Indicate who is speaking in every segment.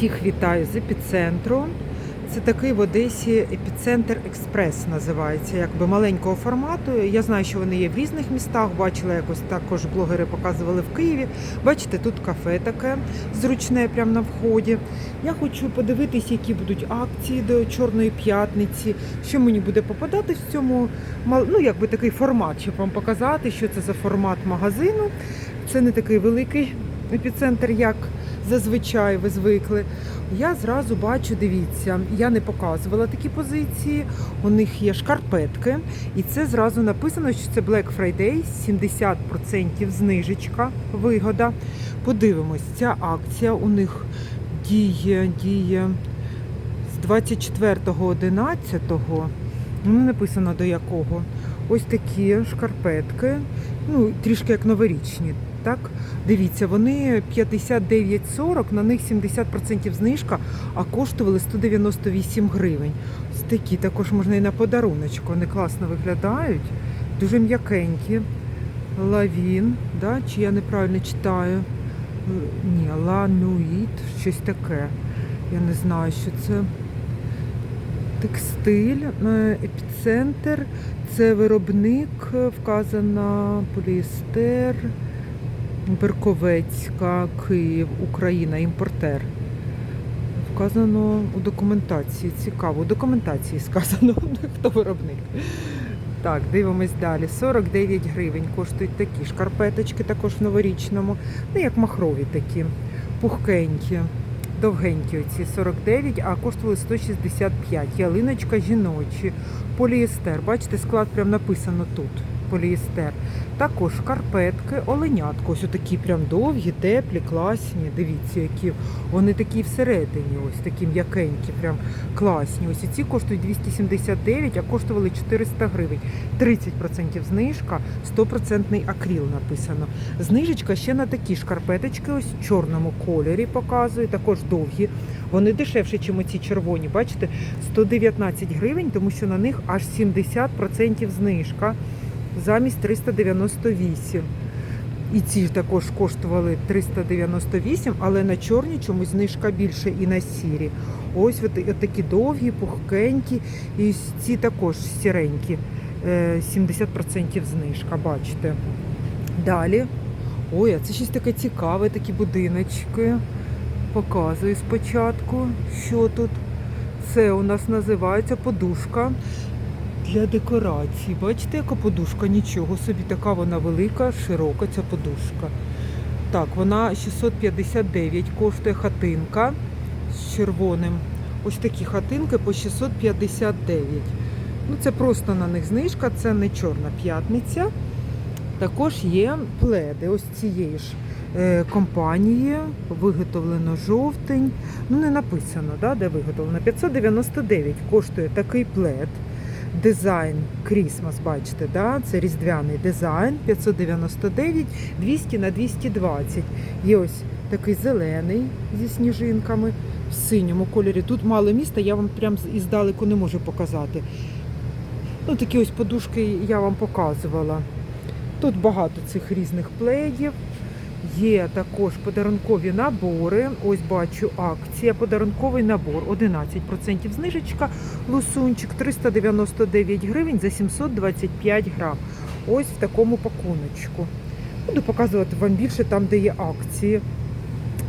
Speaker 1: Всіх вітаю з епіцентру. Це такий в Одесі епіцентр експрес називається, якби маленького формату. Я знаю, що вони є в різних містах. Бачила якось також блогери показували в Києві. Бачите, тут кафе таке зручне, прямо на вході. Я хочу подивитись, які будуть акції до Чорної п'ятниці, що мені буде попадати в цьому ну, якби такий формат, щоб вам показати, що це за формат магазину. Це не такий великий епіцентр, як зазвичай ви звикли. Я зразу бачу, дивіться, я не показувала такі позиції. У них є шкарпетки, і це зразу написано, що це Black Friday, 70% знижечка, вигода. Подивимось, ця акція у них діє, діє з 24.11. Ну, не написано до якого. Ось такі шкарпетки, ну, трішки як новорічні. Так, дивіться, вони 59,40, на них 70% знижка, а коштували 198 гривень. Ось такі також можна і на подаруночку. Вони класно виглядають, дуже м'якенькі. Лавін, да? чи я неправильно читаю? Ні, лануїт, щось таке. Я не знаю, що це. Текстиль, е, епіцентр, це виробник, вказано поліестер, Берковецька, Київ, Україна, імпортер. Вказано у документації. Цікаво, у документації сказано, хто виробник. Так, дивимось далі. 49 гривень коштують такі шкарпеточки, також в новорічному. Ну, як махрові такі, пухкенькі, довгенькі оці 49, а коштували 165. Ялиночка жіночі, поліестер. Бачите, склад прям написано тут. Поліестер. Також шкарпетки, оленятко. Ось такі прям довгі, теплі, класні. Дивіться, які вони такі всередині, ось такі м'якенькі, прям класні. Ось і ці коштують 279, а коштували 400 гривень. 30% знижка, 100% акріл написано. Знижечка ще на такі шкарпеточки, ось в чорному кольорі показую, також довгі. Вони дешевші, ніж оці червоні. Бачите, 119 гривень, тому що на них аж 70% знижка замість 398. І ці також коштували 398, але на чорні чомусь знижка більше і на сірі. Ось от, такі довгі, пухкенькі, і ці також сіренькі. е, 70% знижка, бачите. Далі. Ой, а це щось таке цікаве, такі будиночки. Показую спочатку, що тут. Це у нас називається подушка для декорації. Бачите, яка подушка? Нічого собі, така вона велика, широка ця подушка. Так, вона 659 коштує хатинка з червоним. Ось такі хатинки по 659. Ну, це просто на них знижка, це не чорна п'ятниця. Також є пледи ось цієї ж е, компанії, виготовлено жовтень. Ну, не написано, да, де виготовлено. 599 коштує такий плед. Дизайн Крісмас, бачите, да? це різдвяний дизайн 599, 200 на 220. Є ось такий зелений зі сніжинками в синьому кольорі. Тут мало міста, я вам прям іздалеку не можу показати. Ну, такі ось подушки я вам показувала. Тут багато цих різних пледів. Є також подарункові набори. Ось бачу акція. Подарунковий набор 11% знижечка. Лусунчик 399 гривень за 725 грам. Ось в такому пакуночку. Буду показувати вам більше там, де є акції.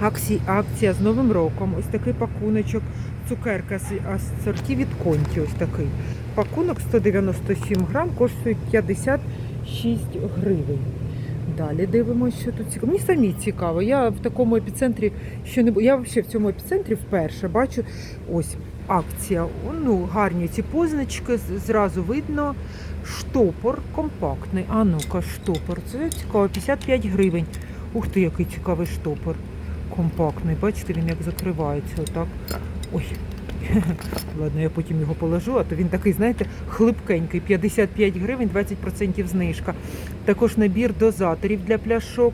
Speaker 1: Акції, акція з Новим роком. Ось такий пакуночок. Цукерка з асорті від конті. Ось такий. Пакунок 197 грам, коштує 56 гривень. Далі дивимося, що тут цікаво. Мені самі цікаво. Я в такому епіцентрі ще не бу- Я взагалі в цьому епіцентрі вперше бачу ось акція. Ну, гарні ці позначки, зразу видно. Штопор компактний. А ну-ка, штопор. Це цікаво, 55 гривень. Ух ти, який цікавий штопор. Компактний. Бачите, він як закривається. Отак. Ой. Ладно, я потім його положу, а то він такий, знаєте, хлипкенький. 55 гривень, 20% знижка. Також набір дозаторів для пляшок.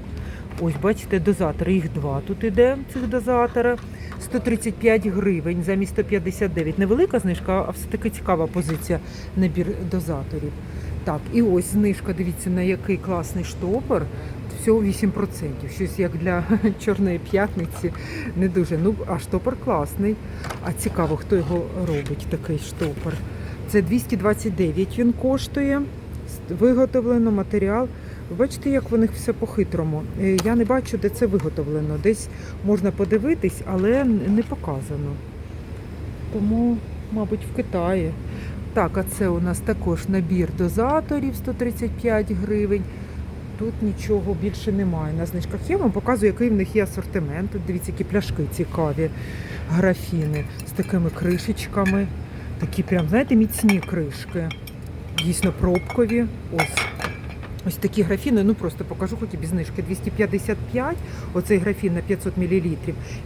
Speaker 1: Ось, бачите, дозатори. Їх два тут іде, цих дозатора. 135 гривень замість 159. Невелика знижка, а все-таки цікава позиція набір дозаторів. Так, і ось знижка, дивіться, на який класний штопор. Всього 8%. Щось як для Чорної п'ятниці не дуже. Ну, а штопор класний. А цікаво, хто його робить, такий штопор. Це 229 він коштує. Виготовлено матеріал. Ви Бачите, як в них все по-хитрому. Е, Я не бачу, де це виготовлено. Десь можна подивитись, але не показано. Тому, мабуть, в Китаї. Так, а це у нас також набір дозаторів 135 гривень. Тут нічого більше немає на знижках. Я вам показую, який в них є асортимент. Тут дивіться, які пляшки цікаві, графіни з такими кришечками. Такі прям, знаєте, міцні кришки. Дійсно пробкові. Ось. Ось такі графіни, ну просто покажу, хоч і без знижки. 255, оцей графін на 500 мл,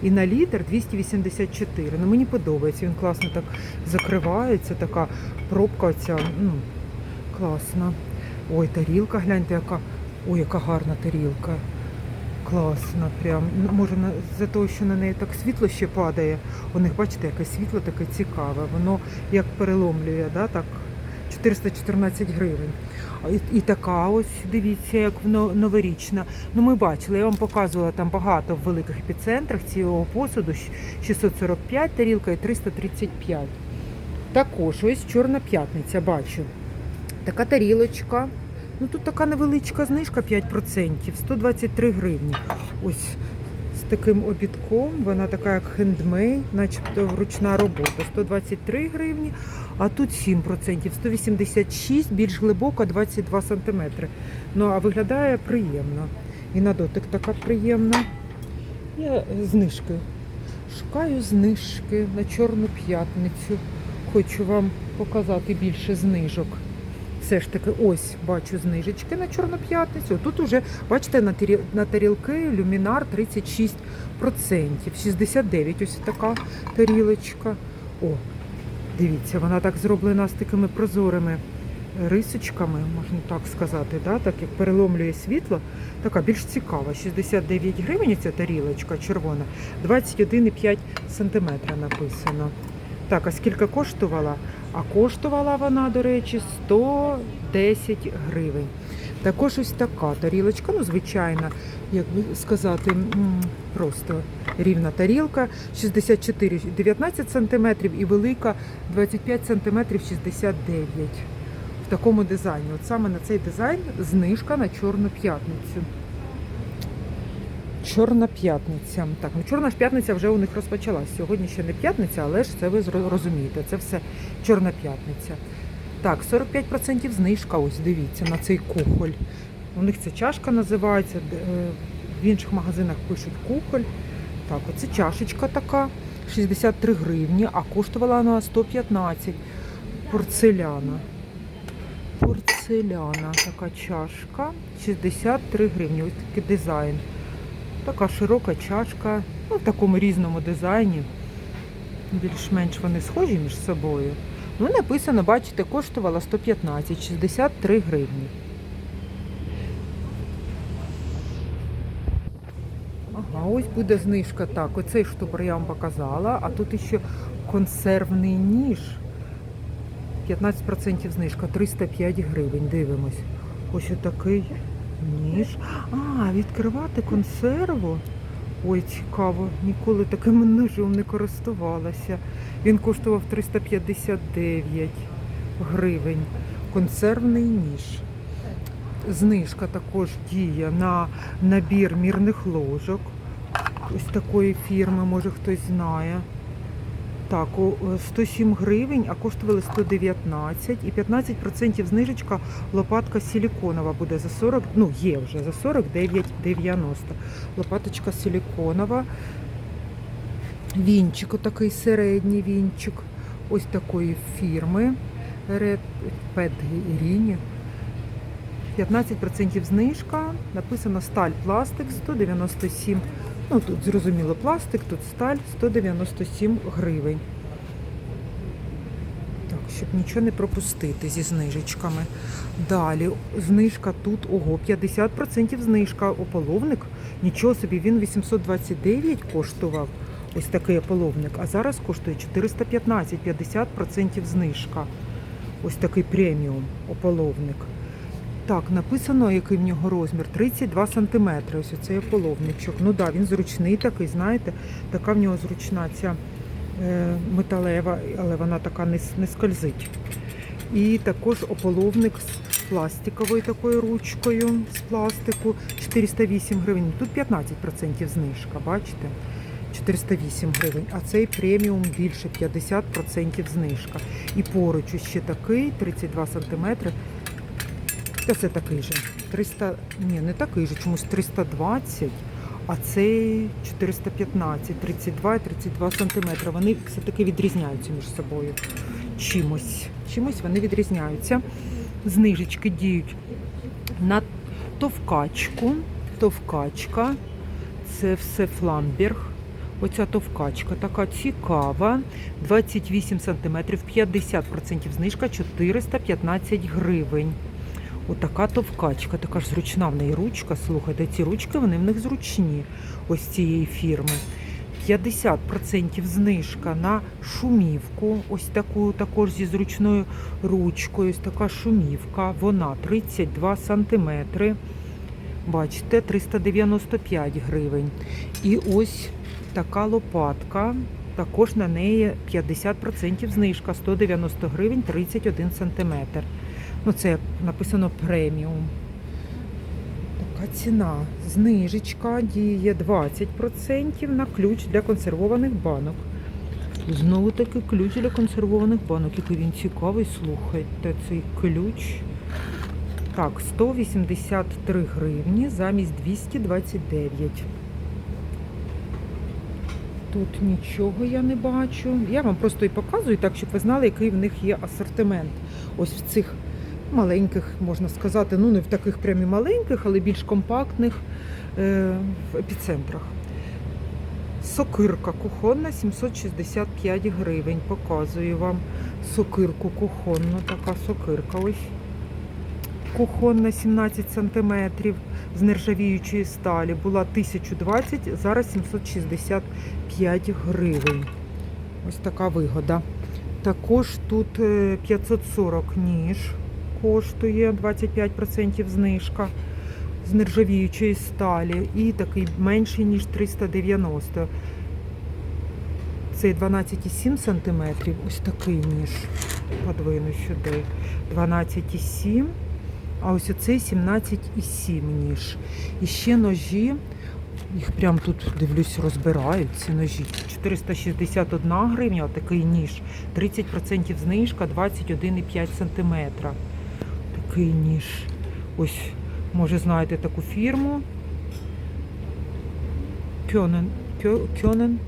Speaker 1: і на літр 284. Ну мені подобається, він класно так закривається, така пробка оця, ну, класна. Ой, тарілка, гляньте, яка. Ой, яка гарна тарілка. Класна, прям. Ну, Може, за того, що на неї так світло ще падає. У них, бачите, яке світло таке цікаве. Воно як переломлює, да, так, 414 гривень. І, і така ось, дивіться, як воно новорічна. Ну, ми бачили, я вам показувала там багато в великих епіцентрах цього посуду. 645 тарілка і 335. Також ось Чорна п'ятниця, бачу. Така тарілочка. Ну тут така невеличка знижка 5%, 123 гривні. Ось з таким обідком, вона така як хендмей, начебто ручна робота. 123 гривні, а тут 7%, 186, більш глибока, 22 см. Ну а виглядає приємно. І на дотик така приємна. Я знижки. Шукаю знижки на Чорну п'ятницю. Хочу вам показати більше знижок. Все ж таки, ось бачу знижечки на Чорну п'ятницю. Тут уже, бачите, на, тарі- на тарілки люмінар 36%. 69 ось така тарілочка. О, дивіться, вона так зроблена з такими прозорими рисочками, можна так сказати, да? так як переломлює світло. Така більш цікава. 69 гривень ця тарілочка червона, 21,5 см написано. Так, а скільки коштувала? А коштувала вона, до речі, 110 гривень. Також ось така тарілочка, ну, звичайна, як би сказати, просто рівна тарілка, 64, 19 см і велика 25 см 69 в такому дизайні. От саме на цей дизайн знижка на Чорну п'ятницю. Чорна п'ятниця. Так, ну чорна ж п'ятниця вже у них розпочалась. Сьогодні ще не п'ятниця, але ж це ви розумієте. Це все чорна п'ятниця. Так, 45% знижка. Ось дивіться на цей кухоль. У них це чашка називається. е, В інших магазинах пишуть кухоль. Так, оце чашечка така, 63 гривні, а коштувала вона 115. Порцеляна. Порцеляна, така чашка, 63 гривні. Ось такий дизайн. Така широка чашка, ну, в такому різному дизайні. Більш-менш вони схожі між собою. Ну, написано, бачите, коштувала 115, 63 гривні. Ага, ось буде знижка. Так, оцей штопор я вам показала, а тут ще консервний ніж. 15% знижка, 305 гривень. Дивимось. Ось отакий ніж. А, відкривати консерву. Ой, цікаво, ніколи таким ножом не користувалася. Він коштував 359 гривень. Консервний ніж. Знижка також діє на набір мірних ложок. Ось такої фірми, може хтось знає. Так, о, е, 107 гривень, а коштували 119 і 15% знижечка лопатка силіконова буде за 40, ну є вже за 49,90. Лопаточка силіконова. Вінчик, отакий середній вінчик. Ось такої фірми. Green. 15% знижка. Написано сталь пластик 197. Ну тут зрозуміло пластик, тут сталь 197 гривень. Так, щоб нічого не пропустити зі знижечками. Далі знижка тут, ого, 50% знижка. Ополовник. Нічого собі, він 829 коштував. Ось такий ополовник, а зараз коштує 415, 50% знижка. Ось такий преміум ополовник. Так, написано, який в нього розмір 32 см. Ось оцей ополовничок. Ну так, да, він зручний такий, знаєте, така в нього зручна ця е, металева, але вона така не, не скользить. І також ополовник з пластиковою такою ручкою з пластику 408 гривень. Тут 15% знижка, бачите? 408 гривень, а цей преміум більше 50% знижка. І поруч ще такий 32 см. Та це такий же. 300, ні, не такий же, чомусь 320, а цей 415, 32 і 32 сантиметри. Вони все-таки відрізняються між собою чимось. Чимось вони відрізняються. Знижечки діють на товкачку. Товкачка. Це все фламберг. Оця товкачка така цікава. 28 см, 50% знижка 415 гривень. Отака товкачка, така ж зручна в неї ручка. Слухайте, ці ручки вони в них зручні ось цієї фірми. 50% знижка на шумівку, ось таку також зі зручною ручкою. Ось така шумівка. Вона 32 сантиметри. Бачите, 395 гривень. І ось така лопатка. Також на неї 50% знижка 190 гривень 31 сантиметр. Ну, це написано преміум. Така ціна. Знижечка діє 20% на ключ для консервованих банок. Знову таки ключ для консервованих банок. Який він цікавий, слухайте, цей ключ. Так, 183 гривні замість 229. Тут нічого я не бачу. Я вам просто і показую так, щоб ви знали, який в них є асортимент. Ось в цих маленьких, можна сказати, ну не в таких прямі маленьких, але більш компактних е, в епіцентрах. Сокирка кухонна 765 гривень. Показую вам сокирку кухонну. Така сокирка ось. Кухонна 17 см з нержавіючої сталі. Була 1020, зараз 765 гривень. Ось така вигода. Також тут е, 540 ніж коштує 25% знижка з нержавіючої сталі. І такий менший, ніж 390. Цей 12,7 см. Ось такий ніж. Подвину сюди. 12,7 а ось оцей 17,7 ніж. І ще ножі, їх прям тут, дивлюсь, розбирають ці ножі. 461 гривня, такий ніж. 30% знижка, 21,5 см. Такий ніж. Ось, може, знаєте таку фірму. Кьонен. Кьонен.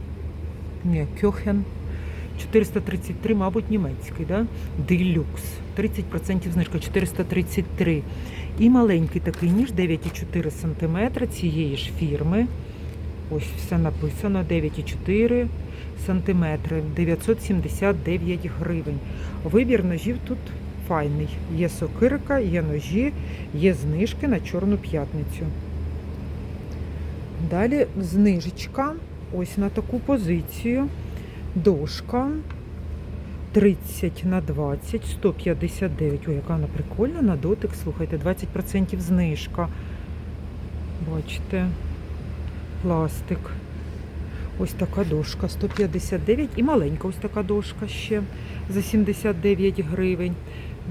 Speaker 1: Ні, Кьохен. 433, мабуть, німецький, да? Делюкс. 30% знижка 433. І маленький такий ніж 9,4 см цієї ж фірми. Ось все написано 9,4 см, 979 гривень. Вибір ножів тут файний. Є сокирка, є ножі, є знижки на Чорну п'ятницю. Далі знижечка. Ось на таку позицію. Дошка 30 на 20, 159. Ой, яка вона прикольна на дотик. Слухайте, 20% знижка. Бачите, пластик. Ось така дошка 159 і маленька ось така дошка ще за 79 гривень.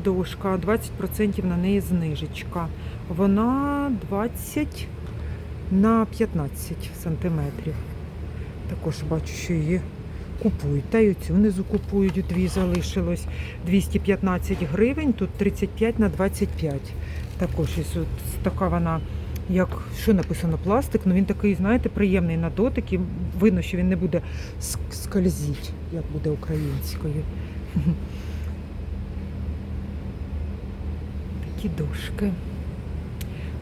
Speaker 1: Дошка, 20% на неї знижечка. Вона 20 на 15 сантиметрів. Також бачу, що її купують. Та й оцю внизу купують, дві залишилось 215 гривень, тут 35 на 25. Також ось от така вона, як що написано, пластик, ну він такий, знаєте, приємний на дотик і видно, що він не буде ск- скользити, як буде українською. Такі дошки.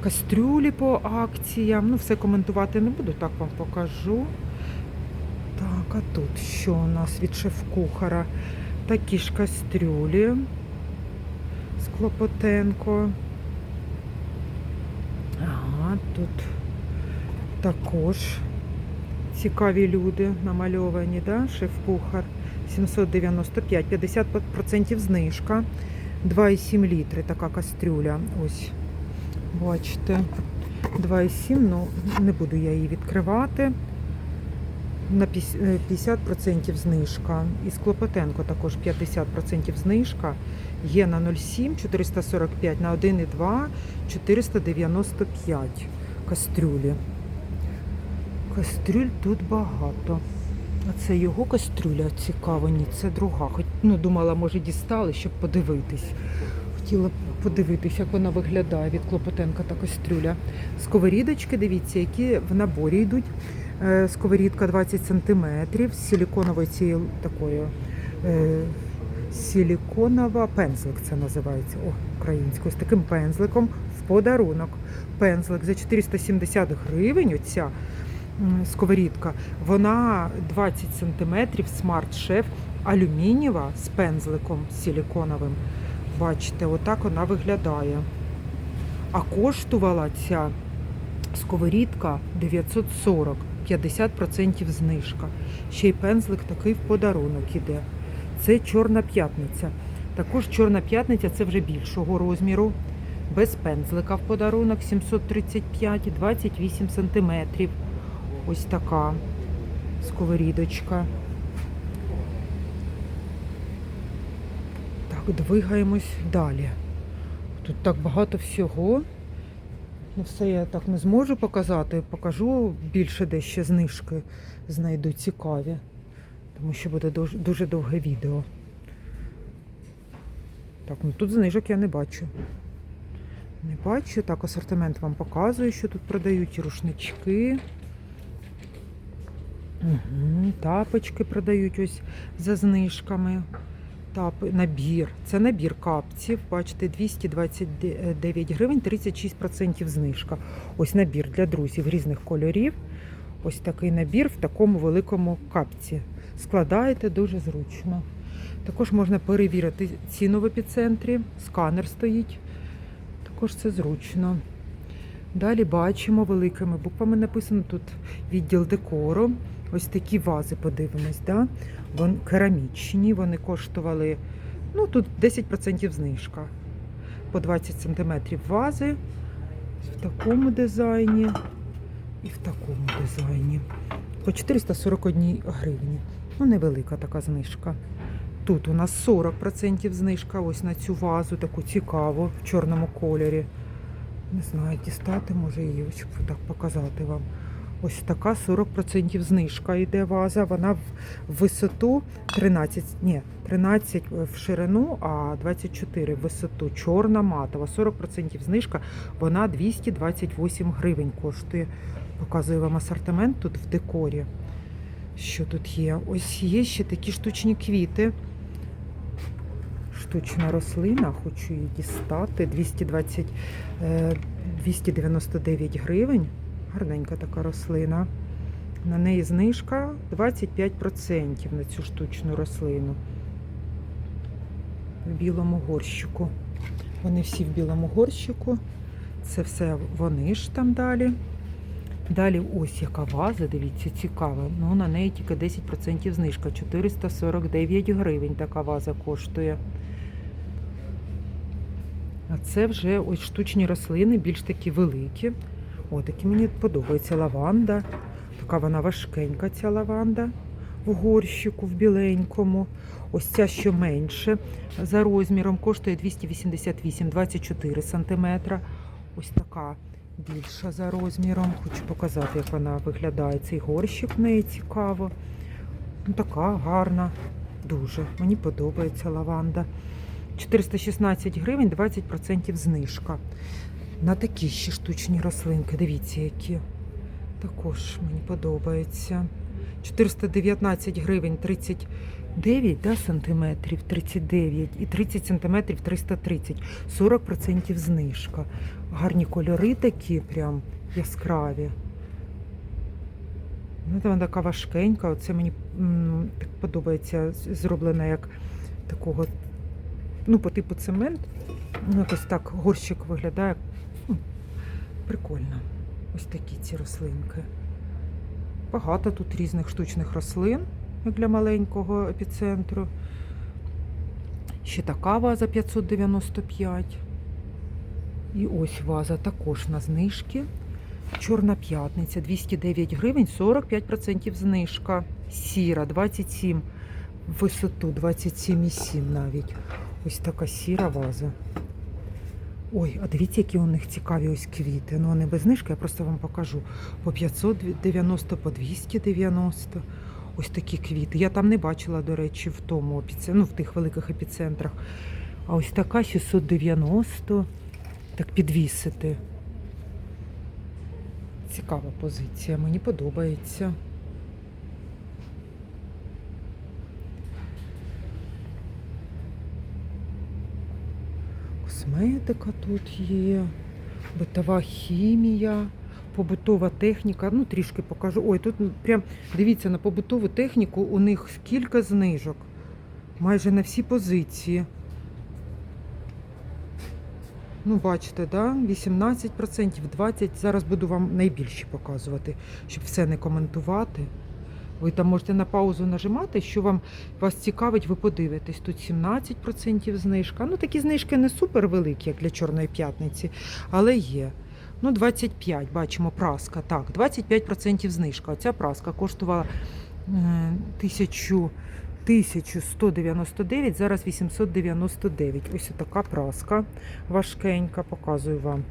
Speaker 1: Кастрюлі по акціям. Ну, все коментувати не буду, так вам покажу. Так, а тут що у нас від шеф-кухара? Такі ж кастрюлі з Клопотенко. Ага, тут також цікаві люди намальовані, да? шеф-кухар. 795, 50% знижка. 2,7 літри така кастрюля. Ось Бачите, 2,7, ну не буду я її відкривати. На е, 50% знижка. І Склопотенко також 50% знижка. Є на 0,7, 445, на 1,2, 495 кастрюлі. Кастрюль тут багато. А це його кастрюля цікаво, ні, це друга. Хоч ну думала, може дістали, щоб подивитись. Хотіла подивитись, як вона виглядає від Клопотенка та кастрюля. Сковорідочки, дивіться, які в наборі йдуть. Е, Сковорідка 20 см з силіконовою цією такою. Е, Силіконова пензлик це називається. О, українською, з таким пензликом в подарунок. Пензлик за 470 гривень. Оця сковорідка. Вона 20 см, смарт шеф алюмінієва з пензликом силіконовим. Бачите, отак вона виглядає. А коштувала ця сковорідка 940, 50% знижка. Ще й пензлик такий в подарунок іде. Це Чорна п'ятниця. Також Чорна п'ятниця це вже більшого розміру. Без пензлика в подарунок 735, 28 сантиметрів. Ось така сковорідочка. Двигаємось далі. Тут так багато всього. Ну, все я так не зможу показати. Покажу більше де ще знижки знайду цікаві. Тому що буде дуже, дуже довге відео. Так, ну тут знижок я не бачу. Не бачу. Так, асортимент вам показую, що тут продають рушнички. Угу, тапочки продають ось за знижками. Набір. Це набір капців. Бачите, 229 гривень, 36% знижка. Ось набір для друзів різних кольорів. Ось такий набір в такому великому капці. Складаєте дуже зручно. Також можна перевірити ціну в епіцентрі. Сканер стоїть. Також це зручно. Далі бачимо великими буквами написано тут відділ декору. Ось такі вази подивимось. Да? Вон керамічні, вони коштували ну тут 10% знижка. По 20 см вази в такому дизайні і в такому дизайні. По 441 гривні. Ну, невелика така знижка. Тут у нас 40% знижка ось на цю вазу, таку цікаву в чорному кольорі. Не знаю, дістати, може її, щоб так показати вам. Ось така 40% знижка йде ваза. Вона в висоту 13, ні, 13 в ширину, а 24 в висоту. Чорна матова. 40% знижка. Вона 228 гривень коштує. Показую вам асортимент тут в декорі. Що тут є? Ось є ще такі штучні квіти. Штучна рослина, хочу її дістати. 220, е, 299 гривень. Гарненька така рослина. На неї знижка 25% на цю штучну рослину. В білому горщику. Вони всі в білому горщику. Це все вони ж там далі. Далі ось яка ваза, дивіться, цікава. Ну, на неї тільки 10% знижка. 449 гривень така ваза коштує. А це вже ось штучні рослини, більш такі великі. О, такі мені подобається лаванда. Така вона важкенька, ця лаванда в горщику, в біленькому. Ось ця, що менше за розміром, коштує 288, 24 см. Ось така більша за розміром. Хочу показати, як вона виглядає. Цей горщик в неї цікаво. Ну, така гарна, дуже. Мені подобається лаванда. 416 гривень, 20% знижка. На такі ще штучні рослинки. Дивіться, які. Також мені подобається. 419 гривень 39 да, сантиметрів, 39 і 30 сантиметрів 330. 40% знижка. Гарні кольори такі, прям яскраві. Ну, вона така важкенька. Оце мені так подобається, зроблена як такого, ну, по типу цемент. Ну, якось так горщик виглядає. Прикольно. Ось такі ці рослинки. Багато тут різних штучних рослин, для маленького епіцентру. Ще така ваза 595. І ось ваза також на знижки. Чорна п'ятниця 209 гривень, 45% знижка. Сіра 27 висоту, 27,7 навіть. Ось така сіра ваза. Ой, а дивіться, які у них цікаві ось квіти. Ну, вони без знижки, я просто вам покажу. По 590, по 290. Ось такі квіти. Я там не бачила, до речі, в тому епіцентрі, ну, в тих великих епіцентрах. А ось така 690. Так підвісити. Цікава позиція, мені подобається. Косметика тут є, битова хімія, побутова техніка. Ну, трішки покажу. Ой, тут прям дивіться на побутову техніку, у них скільки знижок. Майже на всі позиції. Ну, бачите, да? 18%, 20%. Зараз буду вам найбільші показувати, щоб все не коментувати. Ви там можете на паузу нажимати, що вам вас цікавить, ви подивитесь. Тут 17% знижка. Ну, такі знижки не супер великі, як для Чорної п'ятниці, але є. Ну, 25, бачимо, праска. Так, 25% знижка. Оця праска коштувала е, 1000, 1199, зараз 899. Ось така праска важкенька. Показую вам,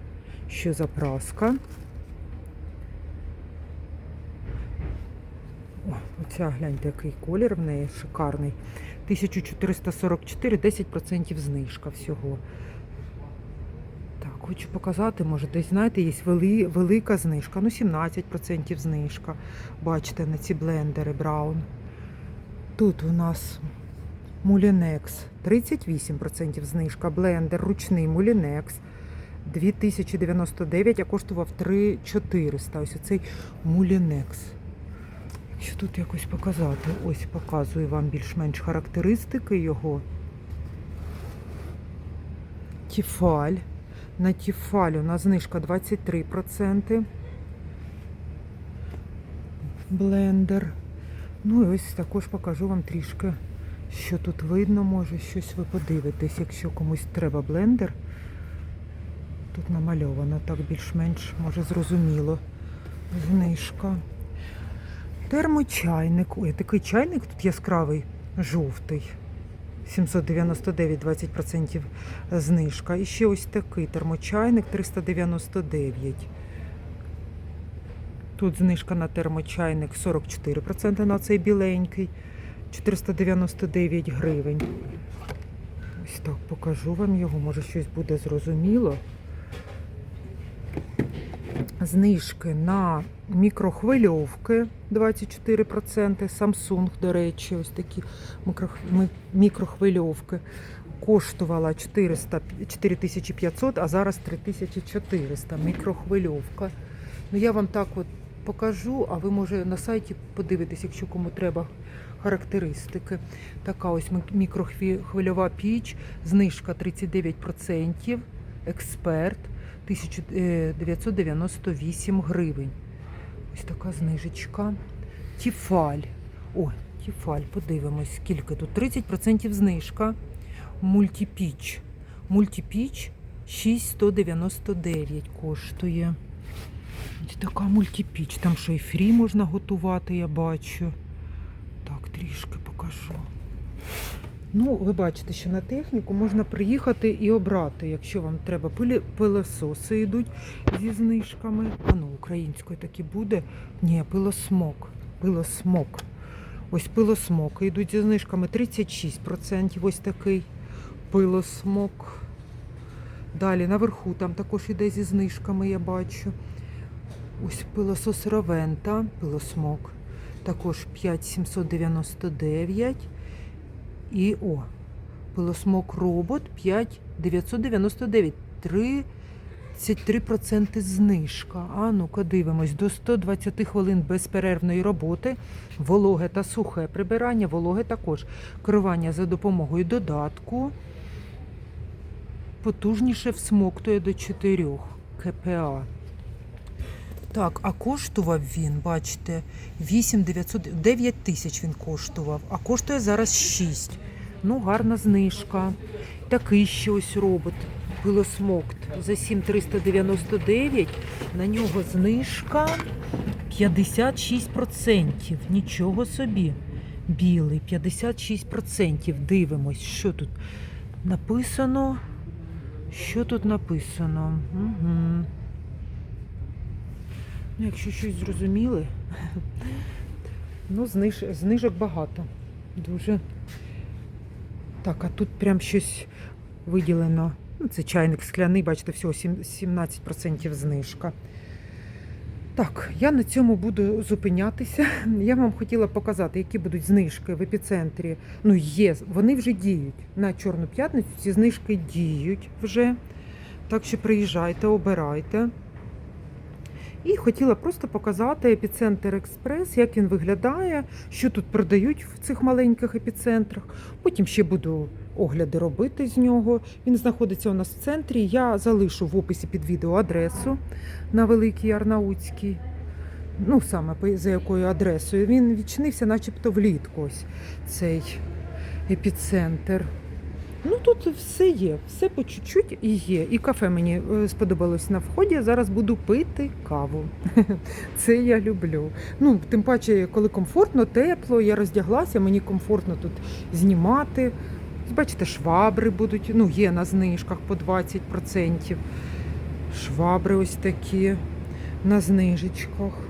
Speaker 1: що за праска. О, оця гляньте, який колір в неї шикарний. 1444, 10% знижка всього. Так, хочу показати, може, десь, знаєте, є вели, велика знижка. Ну, 17% знижка. Бачите, на ці блендери Браун. Тут у нас Мулінекс 38% знижка. Блендер ручний Мулінекс 2099, а коштував 3400. Ось оцей Мулінекс. Що тут якось показати? Ось показую вам більш-менш характеристики його. Тіфаль. На Тіфаль у нас знижка 23%. Блендер. Ну і ось також покажу вам трішки, що тут видно, може щось ви подивитесь, якщо комусь треба блендер. Тут намальовано так більш-менш, може, зрозуміло. Знижка. Термочайник. Ой, такий чайник тут яскравий, жовтий. 799, 20% знижка. І ще ось такий термочайник 399. Тут знижка на термочайник 44% на цей біленький. 499 гривень. Ось так покажу вам його, може щось буде зрозуміло. Знижки на мікрохвильовки 24%. Samsung, до речі, ось такі мікрохвильовки. Коштувала 400, 4500, а зараз 3400 мікрохвильовка. Ну я вам так от покажу, а ви може на сайті подивитесь, якщо кому треба характеристики. Така ось мікрохвильова піч, знижка 39%, експерт 1998 гривень. Ось така знижечка. Тіфаль. О, Тіфаль, подивимось, скільки тут. 30% знижка. Мультипіч. Мультипіч 6,199 коштує. Ось така мультипіч. Там що і фрі можна готувати, я бачу. Так, трішки покажу. Ну, ви бачите, що на техніку можна приїхати і обрати, якщо вам треба. Пилососи йдуть зі знижками. А ну, українською таки буде. Ні, пилосмок. Пилосмок. Ось пилосмоки йдуть зі знижками 36%. Ось такий пилосмок. Далі наверху там також іде зі знижками, я бачу. Ось пилосос Ровента, пилосмок. Також 5799. І о, пилосмок робот 5999. 33% знижка. А ну-ка дивимось. До 120 хвилин безперервної роботи, вологе та сухе прибирання, вологе також. Керування за допомогою додатку. Потужніше всмоктує до 4 КПА. Так, а коштував він, бачите, 8 900, 9 тисяч він коштував, а коштує зараз 6. Ну, гарна знижка. Такий ще ось робот. пилосмокт за 7,399. На нього знижка 56%. Нічого собі. Білий, 56%. Дивимось, що тут написано. Що тут написано? Угу. Ну, якщо щось зрозуміли, ну, зниж, знижок багато. Дуже. Так, а тут прям щось виділено. Ну, це чайник скляний, бачите, всього 17% знижка. Так, я на цьому буду зупинятися. Я вам хотіла показати, які будуть знижки в епіцентрі. Ну, є, вони вже діють. На Чорну п'ятницю ці знижки діють вже. Так що приїжджайте, обирайте. І хотіла просто показати епіцентр експрес, як він виглядає, що тут продають в цих маленьких епіцентрах. Потім ще буду огляди робити з нього. Він знаходиться у нас в центрі. Я залишу в описі під відео адресу на Великій Арнаутській. Ну, саме за якою адресою. Він відчинився, начебто влітку. Ось цей епіцентр. Ну тут все є, все по чуть-чуть і є. І кафе мені е, сподобалось на вході. Зараз буду пити каву. Це я люблю. Ну, тим паче, коли комфортно, тепло, я роздяглася, мені комфортно тут знімати. Бачите, швабри будуть, ну, є на знижках по 20%. Швабри ось такі на знижечках.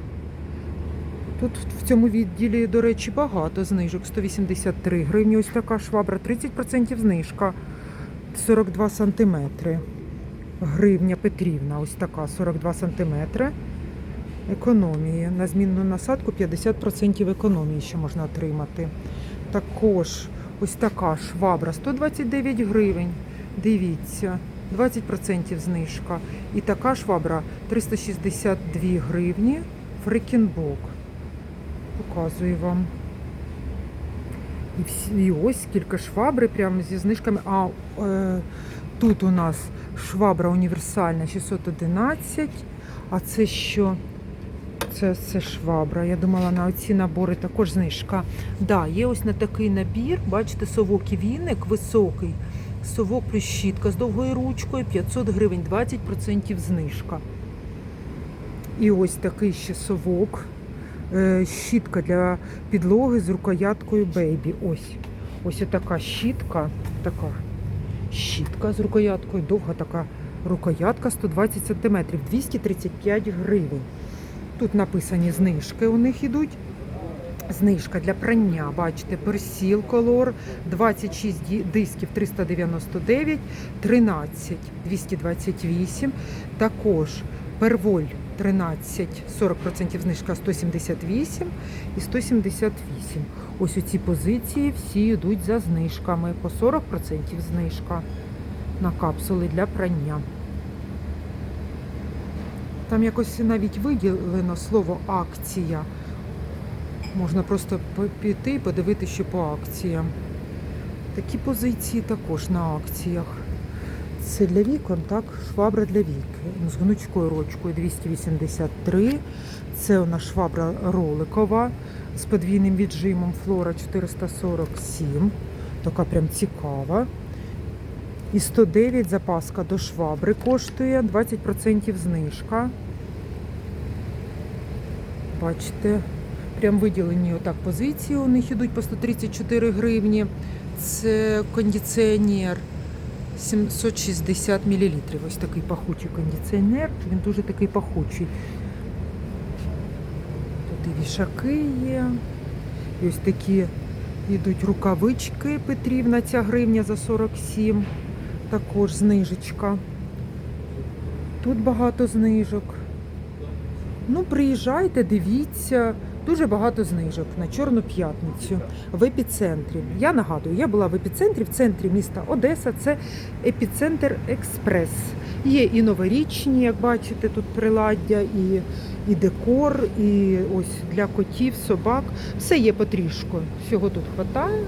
Speaker 1: Тут в цьому відділі, до речі, багато знижок. 183 гривні. Ось така швабра, 30% знижка. 42 сантиметри. Гривня Петрівна, ось така 42 сантиметри. Економії. На змінну насадку 50% економії ще можна отримати. Також ось така швабра 129 гривень. Дивіться, 20% знижка. І така швабра 362 гривні. Фрикінбок. Показую вам. І, всі, і ось скільки швабри прямо зі знижками. А е, тут у нас швабра універсальна 611. А це що? Це, це швабра. Я думала, на оці набори також знижка. Да, є ось на такий набір. Бачите, совок і віник високий. Совок плюс щітка з довгою ручкою 500 гривень, 20% знижка. І ось такий ще совок. Е, Щітка для підлоги з рукояткою бейбі. Ось. Ось така щітка. Така щітка з рукояткою. Довга така рукоятка 120 см, 235 гривень. Тут написані знижки у них ідуть. Знижка для прання, бачите, персіл колор 26 дисків 399, 13 228. Також перволь 13, 40% знижка 178 і 178. Ось у ці позиції всі йдуть за знижками. По 40% знижка на капсули для прання. Там якось навіть виділено слово акція. Можна просто піти і подивитися, що по акціям. Такі позиції також на акціях. Це для вікон, так, швабра для віки. З гнучкою ручкою 283. Це у нас швабра роликова з подвійним віджимом Флора 447. Така прям цікава. І 109 запаска до швабри коштує 20% знижка. Бачите, прям виділені отак позиції. У них ідуть по 134 гривні. Це кондиціонер 760 мл. Ось такий пахучий кондиціонер. Він дуже такий пахучий. Тут і вішаки є. І ось такі йдуть рукавички Петрівна, ця гривня за 47. Також знижечка. Тут багато знижок. Ну, приїжджайте, дивіться. Дуже багато знижок на Чорну п'ятницю в епіцентрі. Я нагадую, я була в епіцентрі, в центрі міста Одеса. Це епіцентр Експрес. Є і новорічні, як бачите, тут приладдя, і, і декор, і ось для котів, собак. Все є потрішку. Всього тут хватає.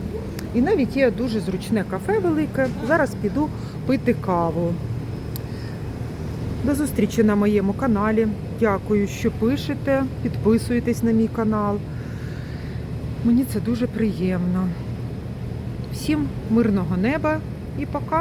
Speaker 1: І навіть є дуже зручне кафе велике. Зараз піду пити каву. До зустрічі на моєму каналі. Дякую, що пишете, підписуєтесь на мій канал. Мені це дуже приємно. Всім мирного неба і пока!